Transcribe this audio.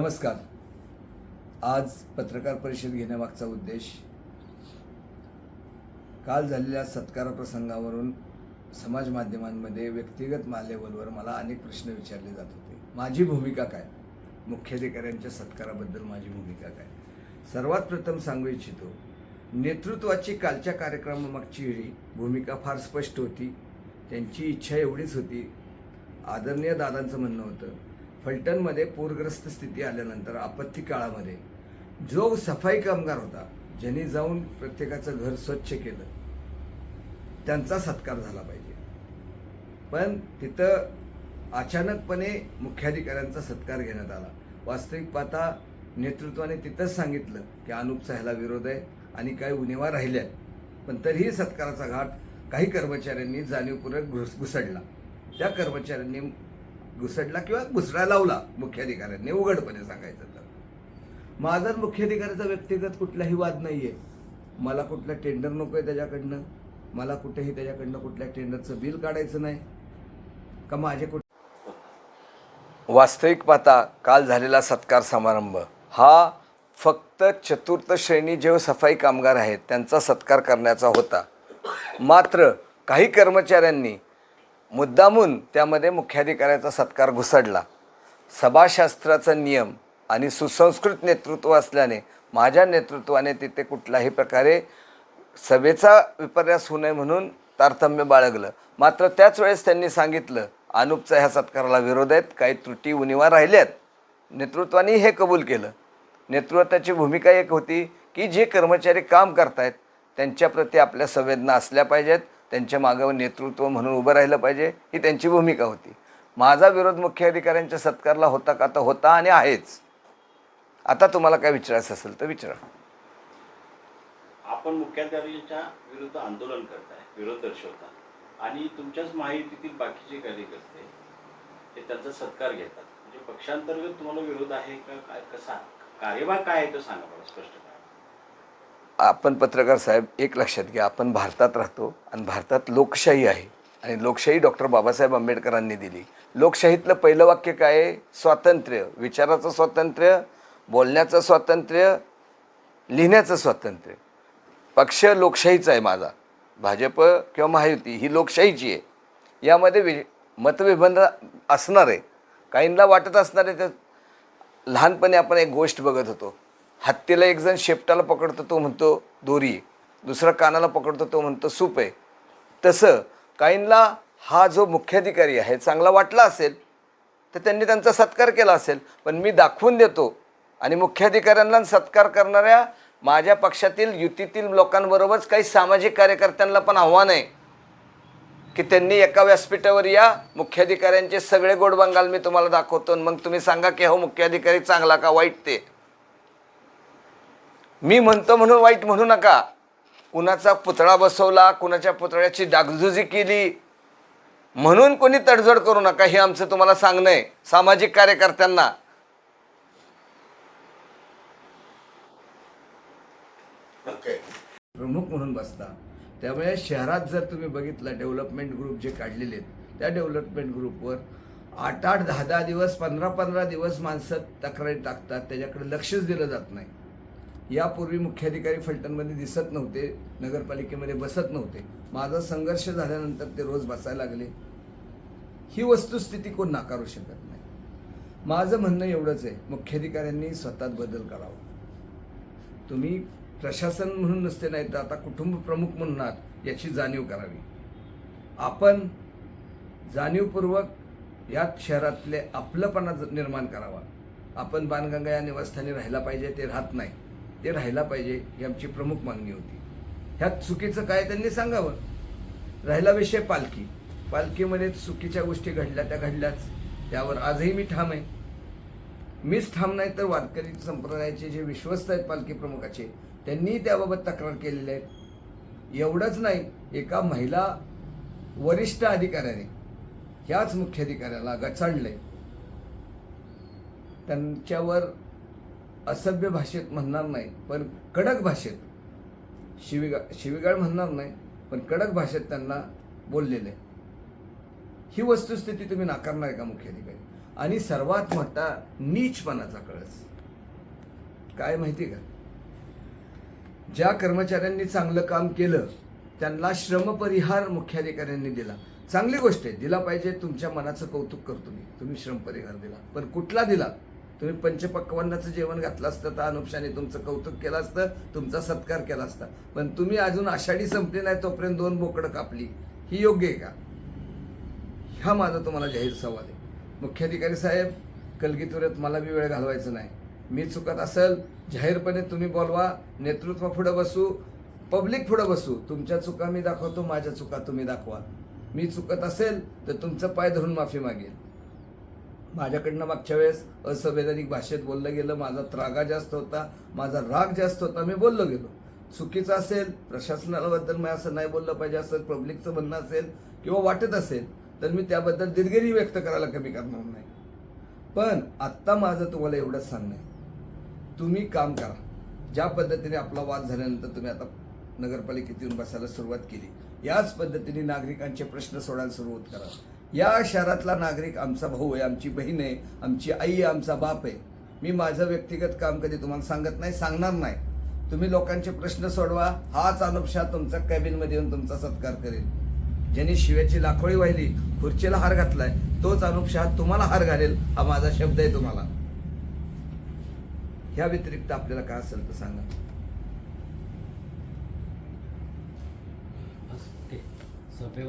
नमस्कार. आज पत्रकार परिषद घेण्यामागचा उद्देश काल झालेल्या सत्कार प्रसंगावरून समाज माध्यमांमध्ये व्यक्तिगत मा लेवलवर मला अनेक प्रश्न विचारले जात होते. माझी भूमिका काय? मुख्याधिकाऱ्यांच्या सत्काराबद्दल माझी भूमिका काय? सर्वात प्रथम सांगू इच्छितो नेतृत्वाची कालच्या कार्यक्रमामागची ही भूमिका फार स्पष्ट होती. त्यांची इच्छा एवढीच होती. आदरणीय दादांचं म्हणणं होतं फलटणमध्ये पूरग्रस्त स्थिती आल्यानंतर आपत्ती काळामध्ये जो सफाई कामगार होता ज्यांनी जाऊन प्रत्येकाचं घर स्वच्छ केलं. त्यांचा सत्कार झाला पाहिजे. पण तिथं अचानकपणे मुख्याधिकाऱ्यांचा सत्कार घेण्यात आला. वास्तविक पाहता नेतृत्वाने तिथंच सांगितलं की अनुपचा ह्याला विरोध आहे आणि काही उणेवा राहिल्या पण तरीही सत्काराचा घाट काही कर्मचाऱ्यांनी जाणीवपूर्वक घुस घुसडला. त्या कर्मचाऱ्यांनी घुसडला किंवा घुसडा लावला मुख्याधिकाऱ्यांनी उघडपणे सांगायचं तर. माझा मुख्याधिकाऱ्याचा व्यक्तिगत कुठलाही वाद नाही आहे मला कुठलं टेंडर नको आहे त्याच्याकडनं. मला कुठेही त्याच्याकडनं कुठल्या टेंडरचं बिल काढायचं नाही. का माझे कुठे वास्तविक पाहता काल झालेला सत्कार समारंभ. हा फक्त चतुर्थ श्रेणी जे सफाई कामगार आहेत त्यांचा सत्कार करण्याचा होता. मात्र काही कर्मचाऱ्यांनी मुद्दामून त्यामध्ये मुख्याधिकाऱ्याचा सत्कार घुसडला. सभाशास्त्राचा नियम आणि सुसंस्कृत नेतृत्व असल्याने माझ्या नेतृत्वाने तिथे कुठल्याही प्रकारे सभेचा विपर्यास होऊ नये म्हणून तारतम्य बाळगलं. मात्र त्याच वेळेस त्यांनी सांगितलं अनुपचा ह्या सत्काराला विरोध आहेत काही त्रुटी उणिवा राहिल्यात. नेतृत्वाने हे कबूल केलं. नेतृत्वाची भूमिका एक होती की जे कर्मचारी काम करतायत त्यांच्याप्रती आपल्या संवेदना असल्या पाहिजेत त्यांच्या मागावर नेतृत्व म्हणून उभं राहिलं पाहिजे ही त्यांची भूमिका होती. माझा विरोध मुख्य अधिकाऱ्यांच्या सत्कारला होता का तर होता आणि आहेच. आता तुम्हाला काय विचारायचं असेल तर विचारा. आपण मुख्याध्यापकांच्या विरुद्ध आंदोलन करताय विरोध दर्शवता आणि तुमच्याच माहितीतील बाकीचे कार्यकर्ते ते त्यांचा सत्कार घेतात. म्हणजे पक्षांतर्गत तुम्हाला विरोध आहे का काय कसा? कार्यभाग काय आहे तो सांगा मला स्पष्ट आपण पत्रकार साहेब एक लक्षात घ्या आपण भारतात राहतो आणि भारतात लोकशाही आहे. आणि लोकशाही डॉक्टर बाबासाहेब आंबेडकरांनी दिली. लोकशाहीतलं पहिलं वाक्य काय आहे? स्वातंत्र्य. विचाराचं स्वातंत्र्य बोलण्याचं स्वातंत्र्य लिहिण्याचं स्वातंत्र्य. पक्ष लोकशाहीचा आहे माझा. भाजप किंवा महायुती ही लोकशाहीची आहे. यामध्ये वि मतविबंध असणार आहे. काहींना वाटत असणार आहे तर लहानपणी आपण एक गोष्ट बघत होतो. हत्तीला एक जण शेपटाला पकडतो तो म्हणतो दोरी दुसरा कानाला पकडतो तो म्हणतो सूप आहे. तसं काहींना हा जो मुख्याधिकारी आहे चांगला वाटला असेल तर त्यांनी त्यांचा सत्कार केला असेल. पण मी दाखवून देतो आणि मुख्याधिकाऱ्यांना सत्कार करणाऱ्या माझ्या पक्षातील युतीतील लोकांबरोबरच काही सामाजिक कार्यकर्त्यांना पण आव्हान आहे की त्यांनी एका व्यासपीठावर या मुख्याधिकाऱ्यांचे सगळे गोड बंगाल मी तुम्हाला दाखवतो आणि मग तुम्ही सांगा की हो मुख्याधिकारी चांगला का वाईट ते? मी म्हणतो म्हणून वाईट म्हणू नका. कुणाचा पुतळा बसवला कुणाच्या पुतळ्याची डागजुजी केली म्हणून कोणी तडजोड करू नका हे आमचं तुम्हाला सांगणं आहे सामाजिक कार्यकर्त्यांना. प्रमुख म्हणून बसता. त्यामुळे शहरात जर तुम्ही बघितलं डेव्हलपमेंट ग्रुप जे काढलेले आहेत त्या डेव्हलपमेंट ग्रुपवर आठ आठ दहा दहा दिवस पंधरा पंधरा दिवस माणसं तक्रारी टाकतात त्याच्याकडे लक्षच दिलं जात नाही. यापूर्वी मुख्याधिकारी फलटणमध्ये दिसत नव्हते नगरपालिकेमध्ये बसत नव्हते. माझा संघर्ष झाल्यानंतर ते रोज बसायला लागले. ही वस्तुस्थिती कोण नाकारू शकत नाही. माझं म्हणणं एवढंच आहे मुख्याधिकाऱ्यांनी स्वतःत बदल करावा. तुम्ही प्रशासन म्हणून नसते नाही तर आता कुटुंब प्रमुख म्हणून आहात याची जाणीव करावी. आपण जाणीवपूर्वक या शहरातले आपलंपणा ज- निर्माण करावा. आपण बाणगंगा या निवासस्थानी राहायला पाहिजे ते राहत नाही. ते राहायला पाहिजे ही आमची प्रमुख मागणी होती. ह्यात चुकीचं काय त्यांनी सांगावं? राहिला विषय पालखी. पालखीमध्ये चुकीच्या गोष्टी घडल्या त्या घडल्याच. त्यावर आजही मी ठाम आहे. मीच ठाम नाही तर वारकरी संप्रदायाचे जे विश्वस्त आहेत पालखी प्रमुखाचे त्यांनी त्याबाबत तक्रार केलेली आहे एवढंच नाही एका महिला वरिष्ठ अधिकाऱ्याने ह्याच मुख्याधिकाऱ्याला गचाळले त्यांच्यावर असभ्य भाषेत म्हणणार नाही पण कडक भाषेत. शिविगा शिविगाळ म्हणणार नाही पण कडक भाषेत त्यांना बोललेले. ही वस्तुस्थिती तुम्ही नाकारणार का मुख्याधिकारी? आणि सर्वात मोठा नीचपणाचा कळस. काय माहिती का? ज्या कर्मचाऱ्यांनी चांगलं काम केलं त्यांना श्रमपरिहार मुख्याधिकाऱ्यांनी दिला. चांगली गोष्ट आहे दिला पाहिजे तुमच्या मनाचं कौतुक करतो मी. तुम्ही श्रमपरिहार दिला. पण कुठला दिला? तुम्ही पंचपक्वन्नाचं जेवण घातलं असतं तर अनुपशाने तुमचं कौतुक केलं असतं तुमचा सत्कार केला असता. पण तुम्ही अजून आषाढी संपली नाही तोपर्यंत दोन बोकडं कापली. ही योग्य आहे का? हा माझा तुम्हाला जाहीर सवाल आहे. मुख्याधिकारी साहेब कलगीतुऱ्यात मला बी वेळ घालवायचा नाही. मी चुकत असेल जाहीरपणे तुम्ही बोलवा नेतृत्व पुढं बसू पब्लिक पुढं बसू. तुमच्या चुका मी दाखवतो माझ्या चुका तुम्ही दाखवा. मी चुकत असेल तर तुमचं पाय धरून माफी मागेल माझ्याकडनं मागच्या वेळेस असंवैधानिक भाषेत बोललं गेलं माझा त्रागा जास्त होता माझा राग जास्त होता मी बोललो गेलो. चुकीचं असेल प्रशासनाबद्दल मी असं नाही बोललं पाहिजे असं पब्लिकचं म्हणणं असेल किंवा वाटत असेल तर मी त्याबद्दल दिलगिरी व्यक्त करायला कमी करणार नाही. पण आत्ता माझं तुम्हाला एवढंच सांगणं आहे. तुम्ही काम करा. ज्या पद्धतीने आपला वाद झाल्यानंतर तुम्ही आता नगरपालिकेत येऊन बसायला सुरुवात केली याच पद्धतीने नागरिकांचे प्रश्न सोडायला सुरुवात करा. या शहरातला नागरिक आमचा भाऊ आहे आमची बहीण आहे आमची आई आहे आमचा बाप आहे. मी माझं व्यक्तिगत काम कधी तुम्हाला सांगत नाही सांगणार नाही. तुम्ही लोकांचे प्रश्न सोडवा हाच अनुपशाह तुमचा कॅबिनमध्ये येऊन तुमचा सत्कार करेल. ज्यांनी शिव्याची लाखोळी वाहिली खुर्चीला हार घातलाय तोच अनुपशाह तुम्हाला हार घालेल हा माझा शब्द आहे तुम्हाला. ह्या व्यतिरिक्त आपल्याला काय असेल तर सांगा. सभेवर